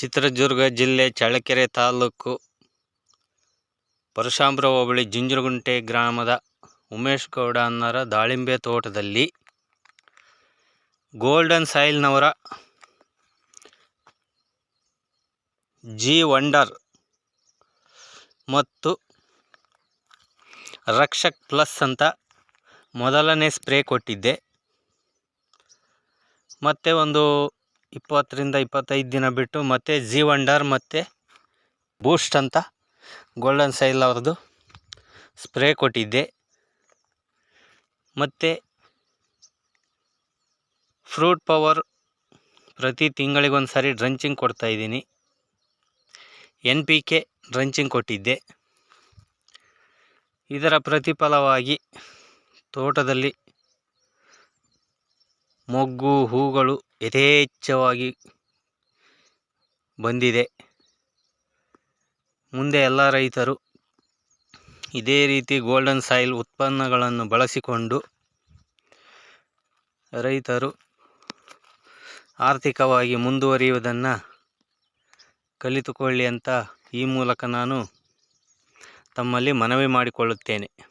ಚಿತ್ರದುರ್ಗ ಜಿಲ್ಲೆ ಚಳ್ಳಕೆರೆ ತಾಲೂಕು ಪರಶಾಂಬ್ರ ಹೋಬಳಿ ಜುಂಜುರಗುಂಟೆ ಗ್ರಾಮದ ಉಮೇಶ್ ಗೌಡ ಅನ್ನರ ದಾಳಿಂಬೆ ತೋಟದಲ್ಲಿ ಗೋಲ್ಡನ್ ಸಾಯಿಲ್ನವರ ಜಿ ವಂಡರ್ ಮತ್ತು ರಕ್ಷಕ್ ಪ್ಲಸ್ ಅಂತ ಮೊದಲನೇ ಸ್ಪ್ರೇ ಕೊಟ್ಟಿದ್ದೆ. ಮತ್ತು ಒಂದು ಇಪ್ಪತ್ತರಿಂದ ಇಪ್ಪತ್ತೈದು ದಿನ ಬಿಟ್ಟು ಮತ್ತೆ ಜಿ ವಂಡರ್ ಮತ್ತು ಬೂಸ್ಟ್ ಅಂತ ಗೋಲ್ಡನ್ ಸೈಲ್ ಅವ್ರದ್ದು ಸ್ಪ್ರೇ ಕೊಟ್ಟಿದ್ದೆ. ಮತ್ತು ಫ್ರೂಟ್ ಪವರ್ ಪ್ರತಿ ತಿಂಗಳಿಗೊಂದು ಸಾರಿ ಡ್ರಂಚಿಂಗ್ ಕೊಡ್ತಾಯಿದ್ದೀನಿ ಎನ್ ಪಿ ಕೆ ಡ್ರಂಚಿಂಗ್ ಕೊಟ್ಟಿದ್ದೆ. ಇದರ ಪ್ರತಿಫಲವಾಗಿ ತೋಟದಲ್ಲಿ ಮೊಗ್ಗು, ಹೂಗಳು ಯಥೇಚ್ಛವಾಗಿ ಬಂದಿದೆ. ಮುಂದೆ ಎಲ್ಲ ರೈತರು ಇದೇ ರೀತಿ ಗೋಲ್ಡನ್ ಸಾಯಿಲ್ ಉತ್ಪನ್ನಗಳನ್ನು ಬಳಸಿಕೊಂಡು ರೈತರು ಆರ್ಥಿಕವಾಗಿ ಮುಂದುವರಿಯುವುದನ್ನು ಕಲಿತುಕೊಳ್ಳಿ ಅಂತ ಈ ಮೂಲಕ ನಾನು ತಮ್ಮಲ್ಲಿ ಮನವಿ ಮಾಡಿಕೊಳ್ಳುತ್ತೇನೆ.